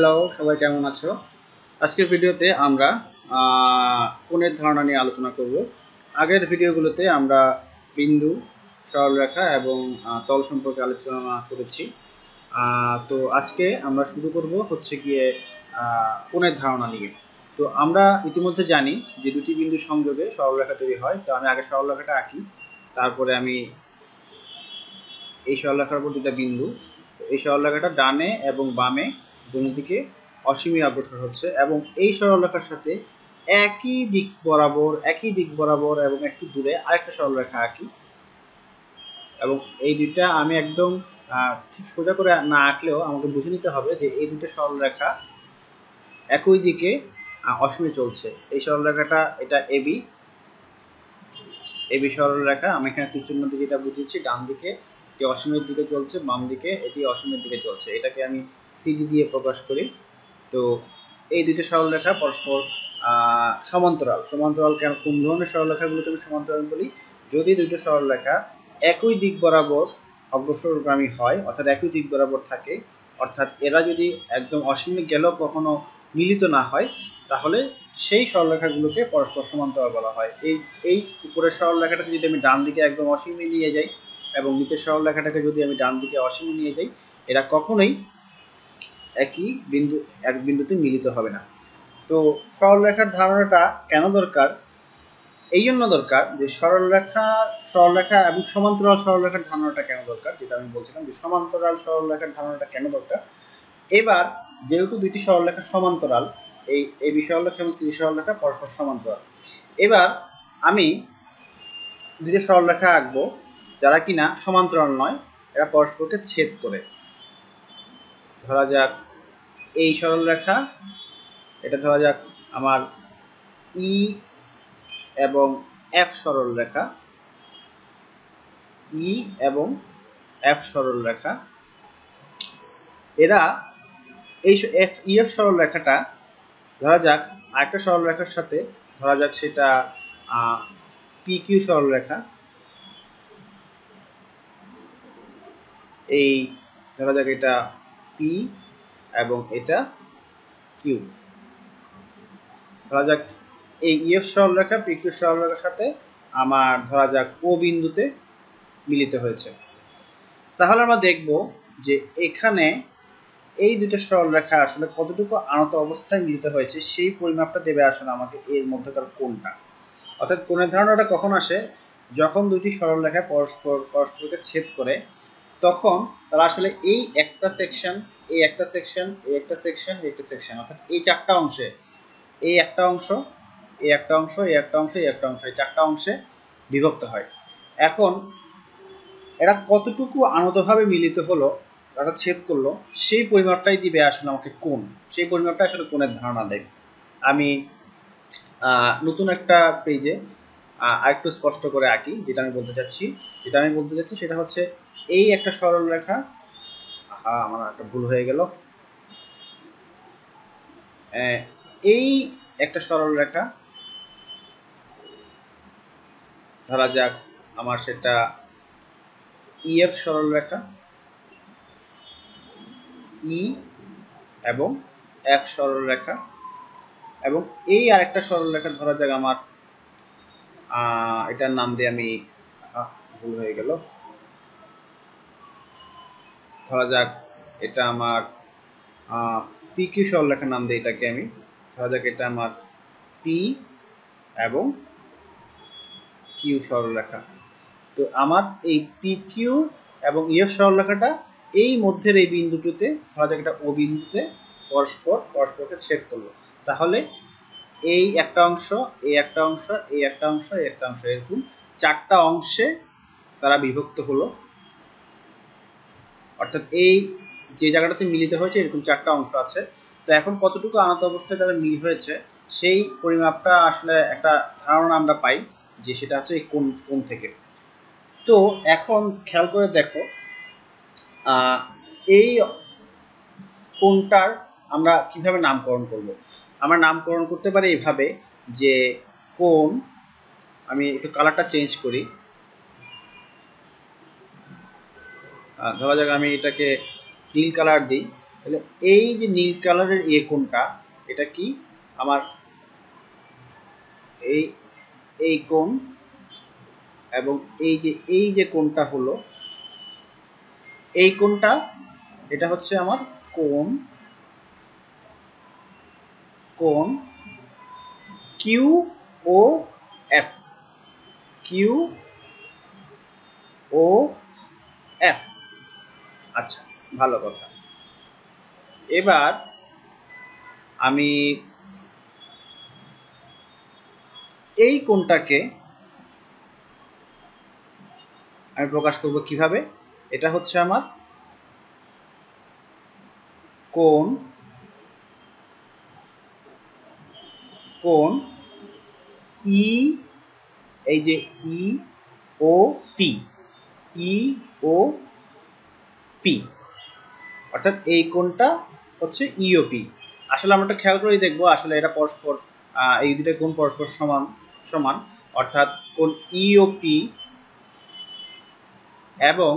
Hello সবাই কেমন আছো? আজকের ভিডিওতে আমরা কোণের ধারণা নিয়ে আলোচনা করব। আগের ভিডিওগুলোতে আমরা বিন্দু সরলরেখা এবং তল সম্পর্কে আলোচনা করেছি। তো আজকে আমরা শুরু করব হচ্ছে গিয়ে কোণের ধারণা নিয়ে। তো আমরা ইতিমধ্যে জানি যে দুটি বিন্দু সংযোগে সরলরেখা তৈরি হয়। তো আমি আগে সরলরেখাটা আঁকি, তারপরে আমি এই সরলরেখার উপর দুটা বিন্দু। এই সরলরেখাটা ডানে এবং বামে দুদিকে অসীমী অগ্রসর হচ্ছে এবং এই সরলরেখার সাথে একই দিক বরাবর, একই দিক বরাবর এবং একটু দূরে আরেকটা সরলরেখা আঁকি। এবং এই দুইটা আমি একদম ঠিক সোজা করে না আঁকলেও আমাকে বুঝে নিতে হবে যে এই দুটো সরলরেখা একই দিকে অসীমে চলছে। এই সরলরেখাটা এটা এবি এবি সরলরেখা, আমি এখানে তীরচিহ্ন দিয়ে যেটা বুঝিয়েছি, ডান দিকে এটি অসীমের দিকে চলছে, বাম দিকে এটি অসীমের দিকে চলছে। এটাকে আমি সিডি দিয়ে প্রকাশ করি। তো এই দুটো সরলরেখা পরস্পর সমান্তরাল। সমান্তরাল কেন কোন ধরনের সরলরেখাগুলোকে আমি সমান্তরাল বলি? যদি দুটো সরলরেখা একই দিক বরাবর অগ্রসরগামী হয়, অর্থাৎ একই দিক বরাবর থাকে, অর্থাৎ এরা যদি একদম অসীমে গেলেও কখনো মিলিত না হয়, তাহলে সেই সরলরেখাগুলোকে পরস্পর সমান্তরাল বলা হয়। এই এই উপরের সরলরেখাটাকে যদি আমি ডান দিকে একদম অসীমে নিয়ে যাই এবং নিচের সরলরেখাটাকে যদি আমি ডান দিকে অসীমে নিয়ে যাই, এরা কখনোই একই বিন্দু, এক বিন্দুতে মিলিত হবে না। তো সরলরেখার ধারণাটা কেন দরকার? এই জন্য দরকার যে সরল সরলরেখা সরলরেখা এবং সমান্তরাল সরলরেখার ধারণাটা কেন দরকার? যেটা আমি বলছিলাম যে সমান্তরাল সরলরেখার ধারণাটা কেন দরকার? এবার যেহেতু দুইটি সরলরেখা সমান্তরাল, এই এই বিষয় সরলরেখা এবং সি সরলরেখা পরস্পর সমান্তরাল। এবার আমি দুটি সরলরেখা আঁকবো। যারা কিনা সমান্তরাল নয়, এরা পরস্পরকে ছেদ করে। ধরা যাক এই সরলরেখা এটা ধরা যাক আমার ই এবং এফ সরলরেখা ই এবং এফ সরলরেখা এরা এই এফ ই এফ সরলরেখাটা ধরা যাক আরেকটা সরলরেখার সাথে, ধরা যাক সেটা পি কিউ সরলরেখা এই ধরা যাক এটা পি এবং এটা কিউ ধরা যাক এই ইএফ সরলরেখা পি কিউ সরলরেখার সাথে আমার ধরা যাক ও বিন্দুতে মিলিত হয়েছে। তাহলে আমরা দেখব যে এখানে এই দুটো সরলরেখা আসলে কতটুকু আনত অবস্থায় মিলিত হয়েছে, সেই পরিমাপটা দেবে আসলে আমাকে এর মধ্যকার কোনটা অর্থাৎ কোণের ধারণাটা কখন আসে? যখন দুটি সরলরেখা পরস্পর, পরস্পরকে ছেদ করে তখন তারা আসলে এই একটা সেকশন এই একটা সেকশন এই একটা সেকশন এই একটা সেকশন অর্থাৎ এই চারটা অংশে, এই একটা অংশ, এই একটা অংশ, এই একটা অংশ, এই একটা অংশ, এই চারটা অংশে বিভক্ত হয়। এখন এরা কতটুকু আনতভাবে মিলিত হলো, অর্থাৎ ছেদ করল, সেই পরিমাপটাই দিবে আসলে আমাকে কোন সেই পরিমাপটা আসলে কোণের ধারণা দেয়। আমি নতুন একটা পেজে আরেকটু স্পষ্ট করে আঁকি, যেটা আমি বলতে চাচ্ছি। যেটা আমি বলতে চাচ্ছি সেটা হচ্ছে এই একটা সরল রেখা আহা, আমার একটা ভুল হয়ে গেল। এই একটা সরল রেখা ধরা যাক আমার সেটা ইএফ সরল রেখা ই এবং এফ সরল রেখা এবং এই আরেকটা সরল রেখা ধরা যাক আমার এটার নাম দিয়ে আমি ভুল হয়ে গেল। ধরা যাক, এটা আমার পি কিউ সরলরেখার নাম দিই এটাকে আমি, ধরা যাক এটা আমার পি এবং কিউ সরলরেখা তো আমার এই পি কিউ এবং ইএফ সরলরেখাটা এই মধ্যের এই বিন্দুটিতে, ধরা যাক এটা ও বিন্দুতে, পরস্পর, পরস্পরকে ছেদ করল তাহলে এই একটা অংশ, এই একটা অংশ, এই একটা অংশ, এই একটা অংশ, এরকম চারটা অংশে তারা বিভক্ত হলো। অর্থাৎ এই যে জায়গাটাতে মিলিত হয়েছে, এরকম চারটা অংশ আছে। তো এখন কতটুকু আনত অবস্থায় তারা মিল হয়েছে, সেই পরিমাপটা আসলে একটা ধারণা আমরা পাই যে সেটা হচ্ছে এই কোন কোন থেকে। তো এখন খেয়াল করে দেখো এই কোনটার আমরা কীভাবে নামকরণ করব? আমরা নামকরণ করতে পারি এইভাবে যে কোন আমি একটু কালারটা চেঞ্জ করি। ধরা যাক আমি এটাকে নীল কালার দিই, তাহলে এই যে নীল কালারের এ কোনটা এটা কি? আমার এই এই কোণ এবং এই যে এই যে কোণটা হলো, এই কোণটা, এটা হচ্ছে আমার কোণ কোণ Q O F Q O F আচ্ছা ভালো কথা। এবার আমি এই কোণটাকে আমি প্রকাশ করব কীভাবে? এটা হচ্ছে আমার কোণ কোণ ই এই যে ই O P E O P অর্থাৎ এই কোণটা হচ্ছে ইওপি আসলে আমরা একটা খেয়াল করেই দেখব, আসলে এটা পরস্পর এই দুটো কোণ পরস্পর সমান সমান। অর্থাৎ কোণ ইওপি এবং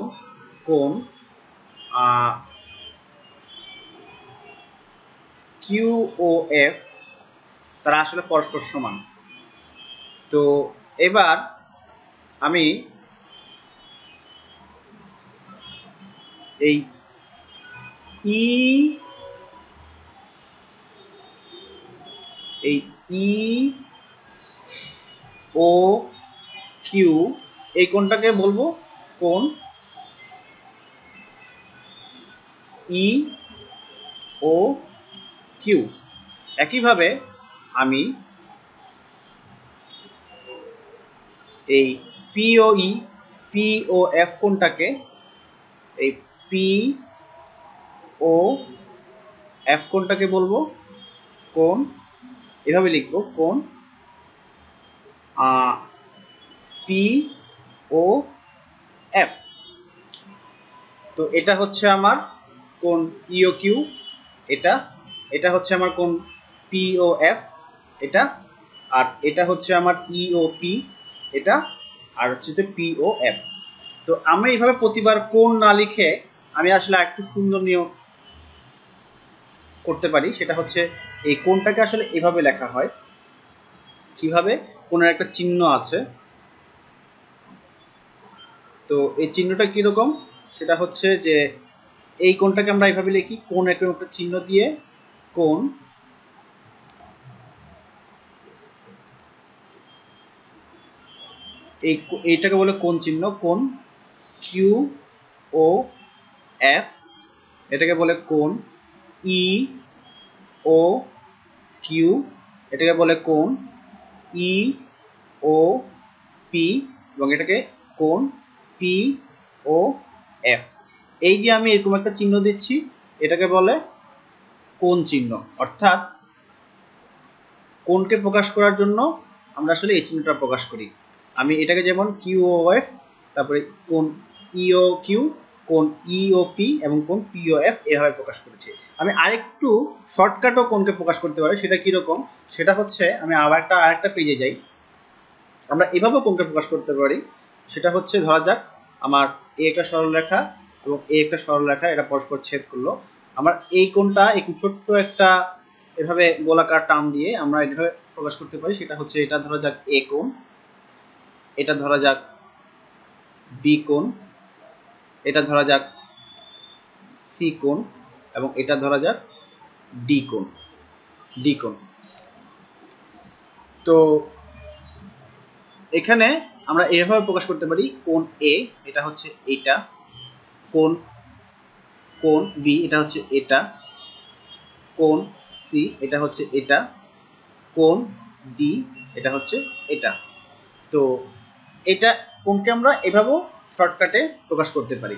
কোণ কিউ ও এফ তারা আসলে পরস্পর সমান। তো এবার আমি এই ই এই ই, ও, কিউ, এই কোনটাকে বলব? কোন? E, O, Q. একইভাবে আমি এই পিওই পিও এফ কোনটাকে, এই পি ও এফ কোনটাকে বলব? কোন? এভাবে লিখব, কোন? পি ও এফ তো এটা হচ্ছে আমার কোন ইও কিউ এটা এটা হচ্ছে আমার কোন পিও এফ এটা, আর এটা হচ্ছে আমার ইও পি এটা, আর হচ্ছে যে পিও এফ তো আমি এইভাবে প্রতিবার কোন না লিখে আমি আসলে একটু সুন্দর নিয়ম করতে পারি, সেটা হচ্ছে এই কোনটাকে আসলে এভাবে লেখা হয়। কীভাবে? কোন একটা চিহ্ন আছে। তো এই চিহ্নটা কীরকম? সেটা হচ্ছে যে এই কোনটাকে আমরা এইভাবে লিখি কোন একটা চিহ্ন দিয়ে কোন এই এইটাকে বলে কোন চিহ্ন কোন কিউ, ও এফ এটাকে বলে কোন ই ও কিউ এটাকে বলে কোন ই ও পি এবং এটাকে কোন পি ও এফ এই যে আমি এরকম একটা চিহ্ন দিচ্ছি, এটাকে বলে কোন চিহ্ন। অর্থাৎ কোনকে প্রকাশ করার জন্য আমরা আসলে এই চিহ্নটা প্রকাশ করি। আমি এটাকে যেমন কিউ ও এফ তারপরে কোন ইও কিউ কোন ইও পি এবং কোন পিও এফ এভাবে প্রকাশ করেছি। আমি আরেকটু শর্টকাটও কোনকে প্রকাশ করতে পারি সেটা কীরকম, সেটা হচ্ছে আমি আবার একটা, আরেকটা পেজে যাই। আমরা এভাবেও কোনকে প্রকাশ করতে পারি, সেটা হচ্ছে ধরা যাক আমার এ একটা সরলরেখা এবং এ একটা সরল সরলরেখা এটা পরস্পর ছেদ করল। আমার এই কোনটা একটু ছোট্ট একটা এভাবে গোলাকার টান দিয়ে আমরা এভাবে প্রকাশ করতে পারি, সেটা হচ্ছে এটা ধরা যাক এ কোণ, এটা ধরা যাক বি কোণ। এটা ধরা যাক সি কোণ এবং এটা ধরা যাক ডি কোণ। ডি কোণ। তো এখানে আমরা এভাবে প্রকাশ করতে পারি কোণ এ এটা হচ্ছে এটা, কোণ কোণ বি এটা হচ্ছে এটা, কোণ সি এটা হচ্ছে এটা, কোণ ডি এটা হচ্ছে এটা। তো এটা কোনকে আমরা এভাবেও শর্টকাটে প্রকাশ করতে পারি।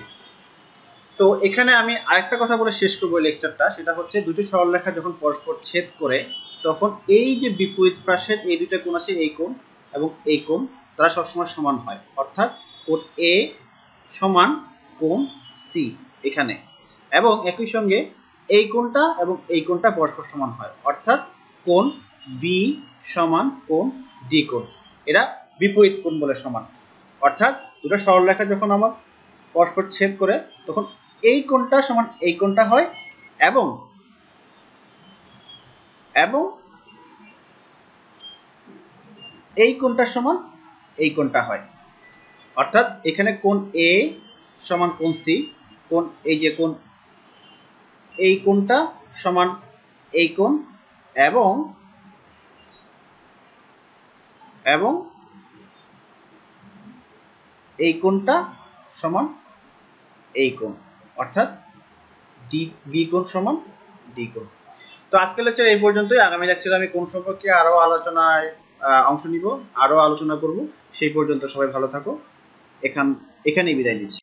তো এখানে আমি আরেকটা কথা বলে শেষ করব লেকচারটা সেটা হচ্ছে দুটো সরলরেখা যখন পরস্পর ছেদ করে, তখন এই যে বিপরীত পাশের এই দুইটা কোণ আছে, এই কোণ এবং এই কোণ, তারা সবসময় সমান হয়। অর্থাৎ কোণ এ সমান কোণ সি এখানে। এবং একই সঙ্গে এই কোণটা এবং এই কোণটা পরস্পর সমান হয়। অর্থাৎ কোণ বি সমান কোণ ডি কোণ। এরা বিপরীত কোণ বলে সমান। অর্থাৎ দুটো সরলরেখা যখন আমার পরস্পর ছেদ করে, তখন এই কোণটা সমান এই কোণটা হয় এবং এবং এই কোণটা সমান এই কোণটা হয়। অর্থাৎ এখানে কোণ এ সমান কোণ সি কোণ এই যে কোণ এই কোণটা সমান এই কোণ এবং এবং এই কোণটা সমান এই কোণ, অর্থাৎ ডি বি কোণ সমান ডি কোণ। তো আজকের লেকচার এই পর্যন্তই। আগামী লেকচারে আমি কোন সম্পর্কে আরও আলোচনায় অংশ নিব, আরও আলোচনা করব। সেই পর্যন্ত সবাই ভালো থাকো। এখান, এখানেই বিদায় নিচ্ছি।